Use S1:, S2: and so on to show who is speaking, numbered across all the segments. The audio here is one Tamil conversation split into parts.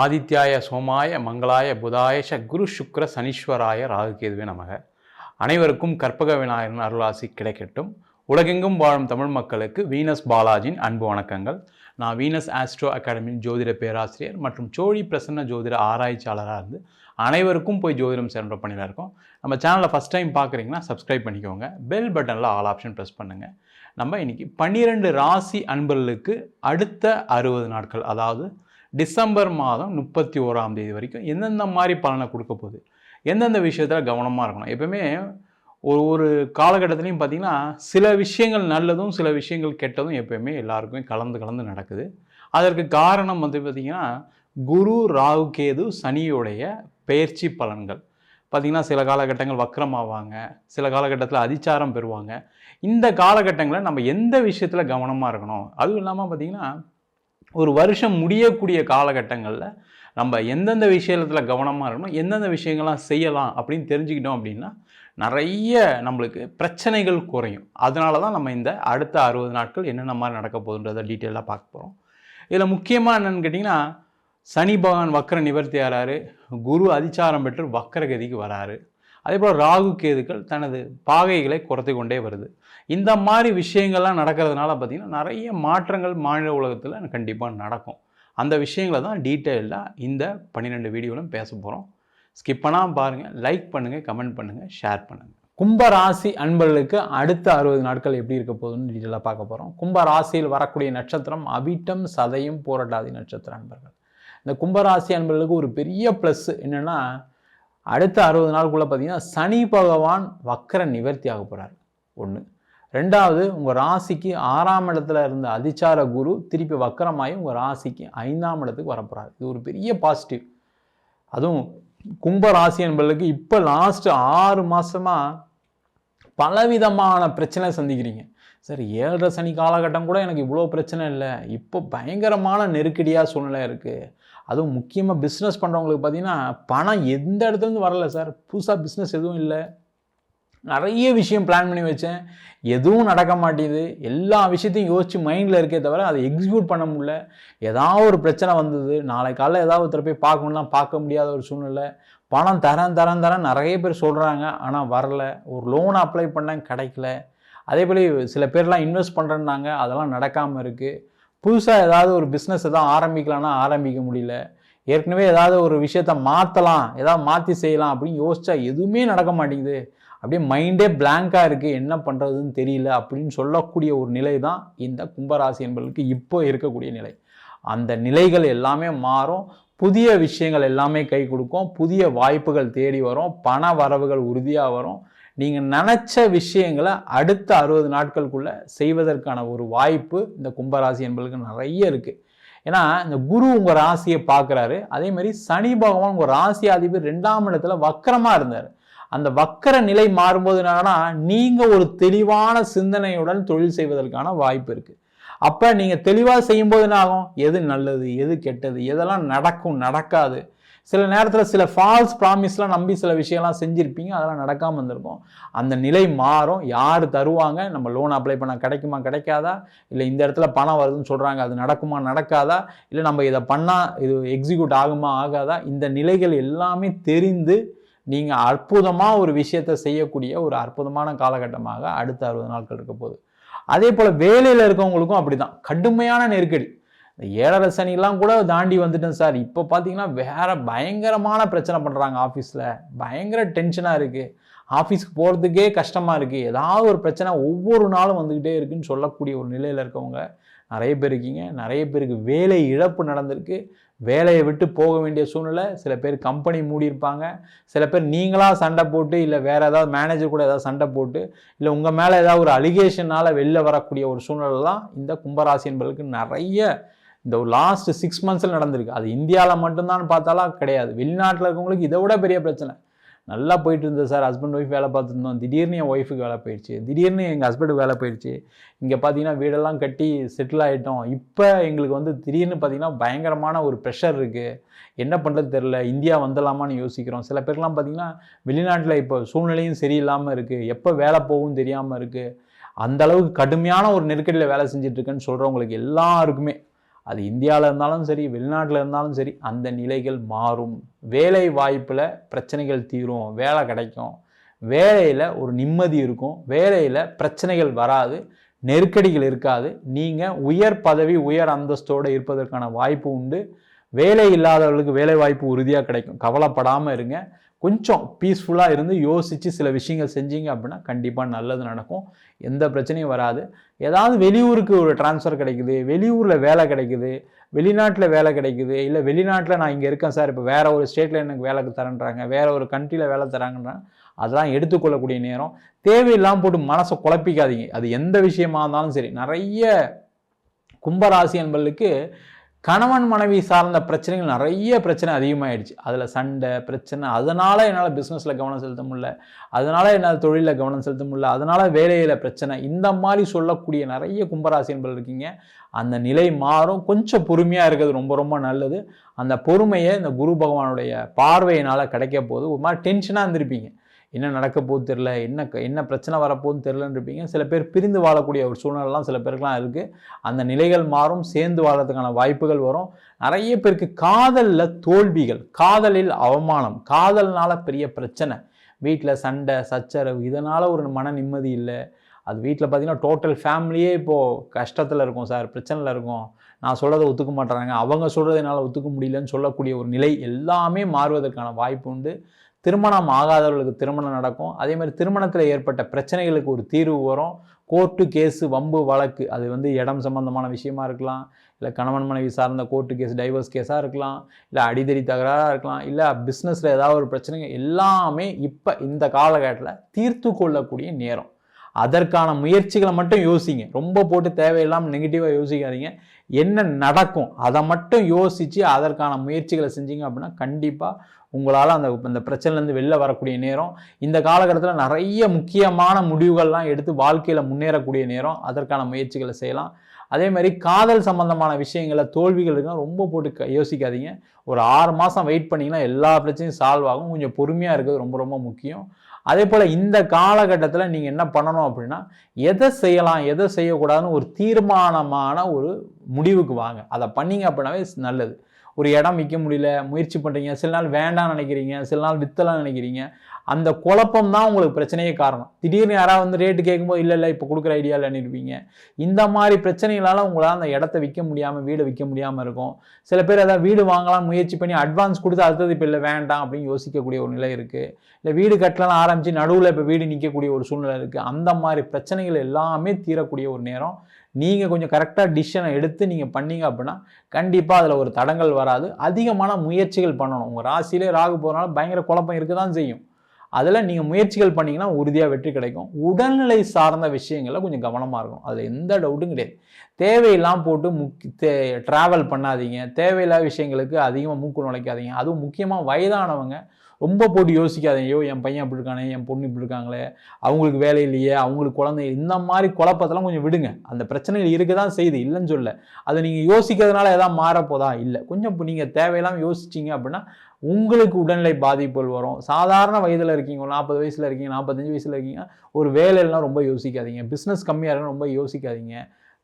S1: ஆதித்யாய சோமாய மங்களாய புதாயஷ குரு சுக்ர சனீஸ்வராய ராகுகேதுவே நமக. அனைவருக்கும் கற்பக விநாயகன் அருளாசி கிடைக்கட்டும். உலகெங்கும் வாழும் தமிழ் மக்களுக்கு வீனஸ் பாலாஜியின் அன்பு வணக்கங்கள். நான் வீனஸ் ஆஸ்ட்ரோ அகாடமியின் ஜோதிட பேராசிரியர் மற்றும் சோழி பிரசன்ன ஜோதிட ஆராய்ச்சியாளராக இருந்து அனைவருக்கும் போய் ஜோதிடம் சென்ற பண்ணியில் இருக்கோம். நம்ம சேனலை ஃபஸ்ட் டைம் பார்க்குறீங்கன்னா சப்ஸ்கிரைப் பண்ணிக்கோங்க. பெல் பட்டனில் ஆல் ஆப்ஷன் ப்ரெஸ் பண்ணுங்கள் நம்ம இன்றைக்கி பன்னிரெண்டு ராசி அன்பர்களுக்கு அடுத்த அறுபது நாட்கள் அதாவது டிசம்பர் மாதம் முப்பத்தி ஓராம் தேதி வரைக்கும் எந்தெந்த மாதிரி பலனை கொடுக்க போகுது? எந்தெந்த விஷயத்தில் கவனமாக இருக்கணும்? எப்பவுமே ஒரு ஒரு காலகட்டத்துலையும் பார்த்தீங்கன்னா சில விஷயங்கள் நல்லதும் சில விஷயங்கள் கெட்டதும் எப்பயுமே எல்லாருக்குமே கலந்து கலந்து நடக்குது. அதற்கு காரணம் வந்து பார்த்திங்கன்னா குரு ராகு கேது சனியுடைய பயிற்சி பலன்கள். பார்த்திங்கன்னா சில காலகட்டங்கள் வக்கரமாவாங்க சில காலகட்டத்தில் அதிச்சாரம் பெறுவாங்க. இந்த காலகட்டங்களில் நம்ம எந்த விஷயத்தில் கவனமாக இருக்கணும்? அதுவும் இல்லாமல் பார்த்திங்கன்னா ஒரு வருஷம் முடியக்கூடிய காலகட்டங்களில் நம்ம எந்தெந்த விஷயத்தில் கவனமாக இருக்கணும் எந்தெந்த விஷயங்கள்லாம் செய்யலாம் அப்படின்னு தெரிஞ்சுக்கிட்டோம் அப்படின்னா நிறைய நம்மளுக்கு பிரச்சனைகள் குறையும். அதனால தான் நம்ம இந்த அடுத்த அறுபது நாட்கள் என்னென்ன மாதிரி நடக்க போகுதுன்றதை டீட்டெயிலாக பார்க்க போகிறோம் இதில் முக்கியமாக என்னென்னு கேட்டிங்கன்னா சனி பகவான் வக்கர நிவர்த்தி ஆறாரு குரு அதிச்சாரம் பெற்று வக்கரகதிக்கு வராரு. அதே போல் ராகு கேதுக்கள் தனது பாகைகளை குறைத்து கொண்டே வருது. இந்த மாதிரி விஷயங்கள்லாம் நடக்கிறதுனால பார்த்திங்கன்னா நிறைய மாற்றங்கள் மாநில உலகத்தில் கண்டிப்பாக நடக்கும். அந்த விஷயங்களை தான் டீட்டெயிலாக இந்த பன்னிரெண்டு வீடியோவிலும் பேச போகிறோம் ஸ்கிப் பண்ணாமல் பாருங்கள் லைக் பண்ணுங்கள் கமெண்ட் பண்ணுங்கள் ஷேர் பண்ணுங்கள் கும்ப ராசி அன்பர்களுக்கு அடுத்த அறுபது நாட்கள் எப்படி இருக்க போகுதுன்னு டீட்டெயிலாக பார்க்க போகிறோம் கும்ப ராசியில் வரக்கூடிய நட்சத்திரம் அவிட்டம் சதையும் போராட்டாதி நட்சத்திர அன்பர்கள். இந்த கும்பராசி அன்பர்களுக்கு ஒரு பெரிய ப்ளஸ் என்னென்னா அடுத்த அறுபது நாளுக்குள்ளே பார்த்தீங்கன்னா சனி பகவான் வக்கர நிவர்த்தி ஆக போகிறார் ஒன்று ரெண்டாவது உங்கள் ராசிக்கு ஆறாம் இடத்துல இருந்த அதிச்சார குரு திருப்பி வக்கரமாகி உங்கள் ராசிக்கு ஐந்தாம் இடத்துக்கு வரப்போகிறார் இது ஒரு பெரிய பாசிட்டிவ் அதுவும் கும்ப ராசி என்பதற்கு இப்போ லாஸ்ட்டு ஆறு மாதமாக பலவிதமான பிரச்சனை சந்திக்கிறீங்க. சார் ஏழரை சனி காலகட்டம் கூட எனக்கு இவ்வளோ பிரச்சனை இல்லை. இப்போ பயங்கரமான நெருக்கடியாக சூழ்நிலை இருக்குது அதுவும் முக்கியமாக பிஸ்னஸ் பண்ணுறவங்களுக்கு பார்த்தீங்கன்னா பணம் எந்த இடத்துலேருந்து வரல சார் புதுசாக பிஸ்னஸ் எதுவும் இல்லை. நிறைய விஷயம் பிளான் பண்ணி வச்சேன். எதுவும் நடக்க மாட்டேங்குது. எல்லா விஷயத்தையும் யோசித்து மைண்டில் இருக்கே தவிர அதை எக்ஸிக்யூட் பண்ண முடியல. ஏதாவது ஒரு பிரச்சனை வந்தது. நாளை காலையில் ஏதாவது ஒருத்தர் போய் பார்க்கணும்லாம் பார்க்க முடியாத ஒரு சூழ்நிலை. பணம் தரேன் தரேன் தரேன் நிறைய பேர் சொல்கிறாங்க ஆனால் வரல. ஒரு லோன் அப்ளை பண்ணேன் கிடைக்கல. அதே போல் சில பேர்லாம் இன்வெஸ்ட் பண்ணுறேன்னாங்க அதெல்லாம் நடக்காமல் இருக்குது புதுசாக ஏதாவது ஒரு பிஸ்னஸ் எதாவது ஆரம்பிக்கலாம்னா ஆரம்பிக்க முடியல. ஏற்கனவே ஏதாவது ஒரு விஷயத்த மாற்றலாம் ஏதாவது மாற்றி செய்யலாம் அப்படின்னு யோசிச்சா எதுவுமே நடக்க மாட்டேங்குது. அப்படியே மைண்டே பிளாங்காக இருக்குது என்ன பண்ணுறதுன்னு தெரியல அப்படின்னு சொல்லக்கூடிய ஒரு நிலை தான் இந்த கும்பராசி என்பதற்கு இப்போ இருக்கக்கூடிய நிலை. அந்த நிலைகள் எல்லாமே மாறும். புதிய விஷயங்கள் எல்லாமே கை கொடுக்கும். புதிய வாய்ப்புகள் தேடி வரும். பண வரவுகள் உறுதியாக வரும். நீங்கள் நினச்ச விஷயங்களை அடுத்த அறுபது நாட்களுக்குள்ளே செய்வதற்கான ஒரு வாய்ப்பு இந்த கும்பராசி என்பதுக்கு நிறைய இருக்குது ஏன்னா இந்த குரு உங்கள் ராசியை பார்க்குறாரு. அதே மாதிரி சனி பகவான் உங்கள் ராசி அதிபர் ரெண்டாம் இடத்துல வக்கரமாக இருந்தார். அந்த வக்கர நிலை மாறும்போது என்னன்னா நீங்கள் ஒரு தெளிவான சிந்தனையுடன் தொழில் செய்வதற்கான வாய்ப்பு இருக்குது அப்போ நீங்கள் தெளிவாக செய்யும்போது என்ன ஆகும்? எது நல்லது? எது கெட்டது? எதெல்லாம் நடக்கும் நடக்காது? சில நேரத்தில் சில ஃபால்ஸ் ப்ராமிஸ்லாம் நம்பி சில விஷயம்லாம் செஞ்சுருப்பீங்க அதெல்லாம் நடக்காமல் இருந்திருக்கும். அந்த நிலை மாறும். யார் தருவாங்க? நம்ம லோன் அப்ளை பண்ணால் கிடைக்குமா கிடைக்காதா? இல்லை இந்த இடத்துல பணம் வருதுன்னு சொல்கிறாங்க அது நடக்குமா நடக்காதா? இல்லை நம்ம இதை பண்ணால் இது எக்ஸிக்யூட் ஆகுமா ஆகாதா? இந்த நிலைகள் எல்லாமே தெரிந்து நீங்கள் அற்புதமாக ஒரு விஷயத்தை செய்யக்கூடிய ஒரு அற்புதமான காலகட்டமாக அடுத்த அறுபது நாட்கள் இருக்க போகுது. அதே போல் வேலையில் இருக்கவங்களுக்கும் அப்படி தான் கடுமையான நெருக்கடி. ஏழரை சனிலாம் கூட தாண்டி வந்துட்டேன் சார். இப்போ பார்த்தீங்கன்னா வேறு பயங்கரமான பிரச்சனை பண்ணுறாங்க ஆஃபீஸில் பயங்கர டென்ஷனாக இருக்குது ஆஃபீஸ்க்கு போகிறதுக்கே கஷ்டமாக இருக்குது ஏதாவது ஒரு பிரச்சனை ஒவ்வொரு நாளும் வந்துக்கிட்டே இருக்குன்னு சொல்லக்கூடிய ஒரு நிலையில் இருக்கவங்க நிறைய பேர் இருக்கீங்க. நிறைய பேருக்கு வேலை இழப்பு நடந்திருக்கு. வேலையை விட்டு போக வேண்டிய சூழ்நிலை. சில பேர் கம்பெனி மூடியிருப்பாங்க சில பேர் நீங்களாக சண்டை போட்டு இல்லை வேறு ஏதாவது மேனேஜர் கூட ஏதாவது சண்டை போட்டு இல்லை உங்கள் மேலே ஏதாவது ஒரு அலிகேஷனால் வெளில வரக்கூடிய ஒரு சூழ்நிலை தான் இந்த கும்பராசி என்பதற்கு நிறைய இந்த லாஸ்ட் சிக்ஸ் மந்த்ஸில் நடந்திருக்கு. அது இந்தியாவில் மட்டும்தான் பார்த்தாலும் கிடையாது. வெளிநாட்டில் இருக்கவங்களுக்கு இதை விட பெரிய பிரச்சனை. நல்லா போயிட்டு இருந்தது சார் ஹஸ்பண்ட் ஒய்ஃப் வேலை பார்த்துருந்தோம். திடீர்னு என் ஒய்ஃபுக்கு வேலை போயிடுச்சு. திடீர்னு எங்கள் ஹஸ்பண்டுக்கு வேலை போயிடுச்சு. இங்கே பார்த்தீங்கன்னா வீடெல்லாம் கட்டி செட்டில் ஆகிட்டோம் இப்போ எங்களுக்கு வந்து திடீர்னு பார்த்தீங்கன்னா பயங்கரமான ஒரு ப்ரெஷர் இருக்குது என்ன பண்ணுறது தெரில இந்தியா வந்துடலாமான்னு யோசிக்கிறோம். சில பேர்லாம் பார்த்தீங்கன்னா வெளிநாட்டில் இப்போ சூழ்நிலையும் சரியில்லாமல் இருக்குது எப்போ வேலை போகும் தெரியாமல் இருக்குது அந்த அளவுக்கு கடுமையான ஒரு நெருக்கடியில் வேலை செஞ்சிட்டுருக்குன்னு சொல்கிறவங்களுக்கு எல்லாருக்குமே அது இந்தியாவில் இருந்தாலும் சரி வெளிநாட்டில் இருந்தாலும் சரி அந்த நிலைகள் மாறும். வேலை வாய்ப்பில் பிரச்சனைகள் தீரும் வேலை கிடைக்கும். வேலையில் ஒரு நிம்மதி இருக்கும். வேலையில் பிரச்சனைகள் வராது நெருக்கடிகள் இருக்காது. நீங்கள் உயர் பதவி உயர் அந்தஸ்தோடு இருப்பதற்கான வாய்ப்பு உண்டு. வேலை இல்லாதவர்களுக்கு வேலை வாய்ப்பு உறுதியாக கிடைக்கும். கவலைப்படாமல் இருங்க. கொஞ்சம் பீஸ்ஃபுல்லாக இருந்து யோசித்து சில விஷயங்கள் செஞ்சீங்க அப்படின்னா கண்டிப்பாக நல்லது நடக்கும். எந்த பிரச்சனையும் வராது. ஏதாவது வெளியூருக்கு ஒரு ட்ரான்ஸ்ஃபர் கிடைக்குது வெளியூரில் வேலை கிடைக்குது வெளிநாட்டில் வேலை கிடைக்குது இல்லை வெளிநாட்டில் நான் இங்கே இருக்கேன் சார் இப்போ வேறு ஒரு ஸ்டேட்டில் எனக்கு வேலைக்கு தரேன்றாங்க வேறு ஒரு கண்ட்ரியில் வேலை தராங்கன்றாங்க அதெல்லாம் எடுத்துக்கொள்ளக்கூடிய நேரம். தேவையில்லாமல் போட்டு மனசை குழப்பிக்காதீங்க. அது எந்த விஷயமா இருந்தாலும் சரி. நிறைய கும்பராசி என்பர்களுக்கு கணவன் மனைவி சார்ந்த பிரச்சனைகள் நிறைய பிரச்சனை அதிகமாகிடுச்சு அதில் சண்டை பிரச்சனை அதனால் என்னால் பிஸ்னஸில் கவனம் செலுத்த முடியல. அதனால் என்னால் தொழிலில் கவனம் செலுத்த முடியல. அதனால் வேலையில் பிரச்சனை. இந்த மாதிரி சொல்லக்கூடிய நிறைய கும்பராசி என்பது இருக்கீங்க. அந்த நிலை மாறும். கொஞ்சம் பொறுமையாக இருக்கிறது ரொம்ப ரொம்ப நல்லது. அந்த பொறுமையை இந்த குரு பகவானுடைய பார்வையினால் கிடைக்க போது ஒரு மாதிரி டென்ஷனாக இருந்திருப்பீங்க. என்ன நடக்க போகுது தெரில என்ன என்ன பிரச்சனை வரப்போகுதுன்னு தெரிலன்னு இருப்பீங்க சில பேர் பிரிந்து வாழக்கூடிய ஒரு சூழ்நிலைலாம் சில பேருக்குலாம் இருக்குது அந்த நிலைகள் மாறும் சேர்ந்து வாழறதுக்கான வாய்ப்புகள் வரும். நிறைய பேருக்கு காதலில் தோல்விகள் காதலில் அவமானம் காதல்னால பெரிய பிரச்சனை. வீட்டில் சண்டை சச்சரவு இதனால் ஒரு மன நிம்மதி இல்லை. அது வீட்டில் பார்த்தீங்கன்னா டோட்டல் ஃபேமிலியே இப்போது கஷ்டத்தில் இருக்கும் சார் பிரச்சனையில் இருக்கும். நான் சொல்கிறத ஒத்துக்க மாட்டுறாங்க. அவங்க சொல்கிறத என்னால் ஒத்துக்க முடியலன்னு சொல்லக்கூடிய ஒரு நிலை எல்லாமே மாறுவதற்கான வாய்ப்பு உண்டு. திருமணம் ஆகாதவர்களுக்கு திருமணம் நடக்கும். அதே மாதிரி திருமணத்தில் ஏற்பட்ட பிரச்சனைகளுக்கு ஒரு தீர்வு வரும். கோர்ட்டு கேஸு வம்பு வழக்கு அது வந்து இடம் சம்பந்தமான விஷயமா இருக்கலாம். இல்லை கணவன் மனைவி சார்ந்த கோர்ட்டு கேஸ் டைவர்ஸ் கேஸாக இருக்கலாம். இல்லை அடிதடி தகராறாக இருக்கலாம். இல்லை பிஸ்னஸில் ஏதாவது ஒரு பிரச்சனைங்க எல்லாமே இப்போ இந்த காலகட்டத்தில் தீர்த்து கொள்ளக்கூடிய நேரம். அதற்கான முயற்சிகளை மட்டும் யோசிங்க. ரொம்ப போட்டு தேவையில்லாமல் நெகட்டிவாக யோசிக்காதீங்க. என்ன நடக்கும் அதை மட்டும் யோசித்து அதற்கான முயற்சிகளை செஞ்சீங்க அப்படின்னா கண்டிப்பாக உங்களால் அந்த அந்த பிரச்சனைலேருந்து வெளில வரக்கூடிய நேரம் இந்த காலகட்டத்தில் நிறைய முக்கியமான முடிவுகள்லாம் எடுத்து வாழ்க்கையில் முன்னேறக்கூடிய நேரம் அதற்கான முயற்சிகளை செய்யலாம். அதே மாதிரி காதல் சம்பந்தமான விஷயங்களை தோல்விகள் இருக்குன்னா ரொம்ப போட்டு யோசிக்காதீங்க. ஒரு ஆறு மாதம் வெயிட் பண்ணிங்கன்னா எல்லா பிரச்சனையும் சால்வ் ஆகும். கொஞ்சம் பொறுமையாக இருக்கிறது ரொம்ப ரொம்ப முக்கியம். அதே போல் இந்த காலகட்டத்தில் நீங்கள் என்ன பண்ணணும் அப்படின்னா எதை செய்யலாம் எதை செய்யக்கூடாதுன்னு ஒரு தீர்மானமான ஒரு முடிவுக்கு வாங்க. அதை பண்ணீங்க அப்படின்னாவே நல்லது. ஒரு இடம் விற்க முடியல முயற்சி பண்ணுறீங்க சில நாள் வேண்டாம்னு நினைக்கிறீங்க சில நாள் வித்தலாம் நினைக்கிறீங்க அந்த குழப்பம் தான் உங்களுக்கு பிரச்சனையே காரணம். திடீர்னு யாராவது வந்து ரேட்டு கேட்கும்போது இல்லை இல்லை இப்போ கொடுக்குற ஐடியாவில் இருப்பீங்க. இந்த மாதிரி பிரச்சனைகளால் உங்களால் அந்த இடத்த விற்க முடியாமல் வீடு விற்க முடியாமல் இருக்கும். சில பேர் ஏதாவது வீடு வாங்கலாம் முயற்சி பண்ணி அட்வான்ஸ் கொடுத்து அடுத்தது இப்போ இல்லை வேண்டாம் அப்படின்னு யோசிக்கக்கூடிய ஒரு நிலை இருக்குது இல்லை வீடு கட்டலாம் ஆரம்பித்து நடுவில் இப்போ வீடு நிற்கக்கூடிய ஒரு சூழ்நிலை இருக்குது அந்த மாதிரி பிரச்சனைகள் எல்லாமே தீரக்கூடிய ஒரு நேரம். நீங்கள் கொஞ்சம் கரெக்டாக டிசிஷனை எடுத்து நீங்கள் பண்ணீங்க அப்படின்னா கண்டிப்பாக அதில் ஒரு தடங்கள் வராது. அதிகமான முயற்சிகள் பண்ணணும். உங்கள் ராசியிலே ராகு போகிறனால பயங்கர குழப்பம் இருக்க தான் செய்யும். அதில் நீங்கள் முயற்சிகள் பண்ணிங்கன்னா உறுதியாக வெற்றி கிடைக்கும். உடல்நிலை சார்ந்த விஷயங்களில் கொஞ்சம் கவனமாக இருக்கும் அதில் எந்த டவுட்டும் கிடையாது. தேவையெல்லாம் போட்டு முக் தே ட்ராவல் பண்ணாதீங்க. தேவையில்லாத விஷயங்களுக்கு அதிகமாக மூக்கு நுழைக்காதீங்க. அதுவும் முக்கியமாக வயதானவங்க ரொம்ப போட்டு யோசிக்காதீங்க. ஐயோ என் பையன் அப்படி இருக்கானே என் பொண்ணு இப்படி இருக்காங்களே அவங்களுக்கு வேலை இல்லையே அவங்களுக்கு குழந்தை இந்த மாதிரி குழப்பத்தெல்லாம் கொஞ்சம் விடுங்க. அந்த பிரச்சனைகள் இருக்க தான் செய்யுது. இல்லைன்னு சொல்ல அதை நீங்கள் யோசிக்கிறதுனால எதாவது மாறப்போதா? இல்லை. கொஞ்சம் இப்போ நீங்கள் தேவையில்லாமல் யோசிச்சிங்க அப்படின்னா உங்களுக்கு உடல்நிலை பாதிப்புகள் வரும். சாதாரண வயதில் இருக்கீங்க ஒரு நாற்பது வயசில் இருக்கீங்க நாற்பத்தஞ்சு வயசில் இருக்கீங்க ஒரு வேலையெல்லாம் ரொம்ப யோசிக்காதீங்க. பிஸ்னஸ் கம்மியாக இருக்குன்னு ரொம்ப யோசிக்காதீங்க.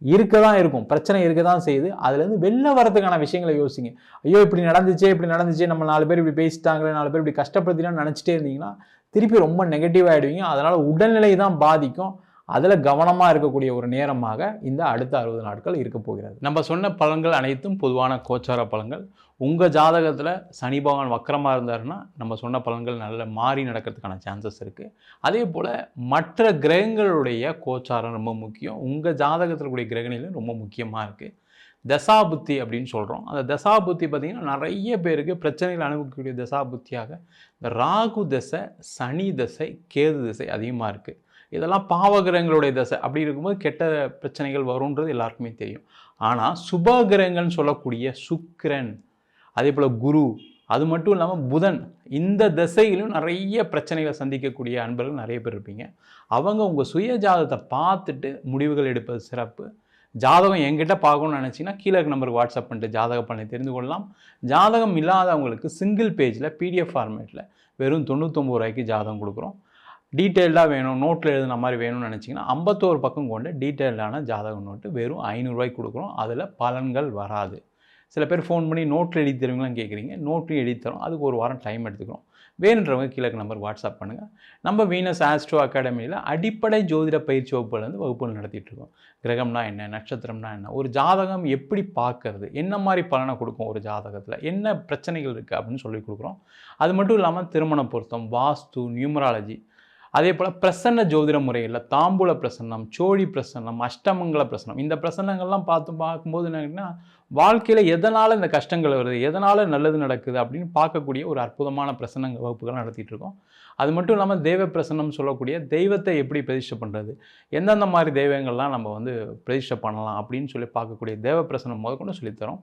S1: இருக்க தான் இருக்கும். பிரச்சனை இருக்க தான் செய்யுது. அதுலேருந்து வெளில வரதுக்கான விஷயங்களை யோசிங்க. ஐயோ இப்படி நடந்துச்சே இப்படி நடந்துச்சு நம்ம நாலு பேர் இப்படி பேசிட்டாங்களே நாலு பேர் இப்படி கஷ்டப்படுத்தினா நினச்சிட்டே இருந்தீங்கன்னா திருப்பி ரொம்ப நெகட்டிவ் ஆகிடுவீங்க அதனால் உடல்நிலை தான் பாதிக்கும். அதில் கவனமாக இருக்கக்கூடிய ஒரு நேரமாக இந்த அடுத்த அறுபது நாட்கள் இருக்க போகிறது. நம்ம சொன்ன பலன்கள் அனைத்தும் பொதுவான கோச்சார பலன்கள் உங்கள் ஜாதகத்தில் சனி பகவான் வக்கரமாக இருந்தாருன்னா நம்ம சொன்ன பலன்கள் நல்ல மாறி நடக்கிறதுக்கான சான்சஸ் இருக்குது அதே போல் மற்ற கிரகங்களுடைய கோச்சாரம் ரொம்ப முக்கியம். உங்கள் ஜாதகத்தில் கூடிய கிரகணிலும் ரொம்ப முக்கியமாக இருக்குது தசாபுத்தி அப்படின்னு சொல்கிறோம் அந்த தசாபுத்தி பார்த்திங்கன்னா நிறைய பேருக்கு பிரச்சனைகள் அனுபவிக்கக்கூடிய தசாபுத்தியாக இந்த ராகு தசை சனி தசை கேது தசை அதிகமாக இருக்குது இதெல்லாம் பாவகிரகங்களுடைய தசை. அப்படி இருக்கும்போது கெட்ட பிரச்சனைகள் வரும்ன்றது எல்லாருக்குமே தெரியும். ஆனால் சுபகிரகங்கள்னு சொல்லக்கூடிய சுக்கிரன் அதே போல் குரு அது மட்டும் இல்லாமல் புதன் இந்த திசையிலும் நிறைய பிரச்சனைகளை சந்திக்கக்கூடிய அன்பர்கள் நிறைய பேர் இருப்பீங்க. அவங்க உங்கள் சுய ஜாதகத்தை பார்த்துட்டு முடிவுகள் எடுப்பது சிறப்பு. ஜாதகம் எங்கிட்ட பார்க்கணும்னு நினச்சிங்கன்னா கீழே நம்பருக்கு வாட்ஸ்அப் பண்ணிட்டு ஜாதக பலனை தெரிந்து கொள்ளலாம். ஜாதகம் இல்லாதவங்களுக்கு சிங்கிள் பேஜில் பிடிஎஃப் ஃபார்மேட்டில் வெறும் தொண்ணூத்தொம்பது ரூபாய்க்கு ஜாதகம் கொடுக்குறோம். டீட்டெயில்டாக வேணும் நோட்டில் எழுதுன மாதிரி வேணும்னு நினச்சிங்கன்னா ஐம்பத்தோரு பக்கம் கொண்ட டீட்டெயில்டான ஜாதக நோட்டு வெறும் ஐநூறுரூவாய்க்கு கொடுக்குறோம். அதில் பலன்கள் வராது. சில பேர் ஃபோன் பண்ணி நோட்டில் எழுதி தருவீங்களான்னு கேட்குறீங்க நோட்லையும் எழுதி தரோம். அதுக்கு ஒரு வாரம் டைம் எடுத்துக்கிறோம். வேணுன்றவங்க கீழே நம்பர் வாட்ஸ்அப் பண்ணுங்கள் நம்ம வீனஸ் ஆஸ்ட்ரோ அகாடமியில் அடிப்படை ஜோதிட பயிற்சி வகுப்புலேருந்து வகுப்புகள் நடத்திட்டுருக்கோம் கிரகம்னா என்ன நட்சத்திரம்னா என்ன ஒரு ஜாதகம் எப்படி பார்க்கறது என்ன மாதிரி பலனை கொடுக்கும் ஒரு ஜாதகத்தில் என்ன பிரச்சனைகள் இருக்குது அப்படின்னு சொல்லி கொடுக்குறோம். அது மட்டும் இல்லாமல் திருமண பொருத்தம் வாஸ்து நியூமராலஜி அதே போல் பிரசன்ன ஜோதிட முறையில் தாம்பூல பிரசன்னம் சோழி பிரசன்னம் அஷ்டமங்கல பிரசன்னம் இந்த பிரசன்னங்கள்லாம் பார்த்து பார்க்கும்போது என்னன்னா வாழ்க்கையில் எதனால் இந்த கஷ்டங்கள் வருது எதனால் நல்லது நடக்குது அப்படின்னு பார்க்கக்கூடிய ஒரு அற்புதமான பிரசன்ன வகுப்புகள் நடத்திட்டு இருக்கோம். அது மட்டும் இல்லாமல் தெய்வ பிரசன்னம் சொல்லக்கூடிய தெய்வத்தை எப்படி பிரதிஷ்டை பண்ணுறது எந்தெந்த மாதிரி தெய்வங்கள்லாம் நம்ம வந்து பிரதிஷ்டை பண்ணலாம் அப்படின்னு சொல்லி பார்க்கக்கூடிய தேவ பிரசனம் முதற்கொண்டு சொல்லித்தரோம்.